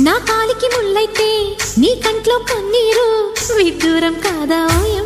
నా కాలికి ముళ్ళైతే నీ కంట్లో కన్నీరు విడ్డూరం కాదా ఓయం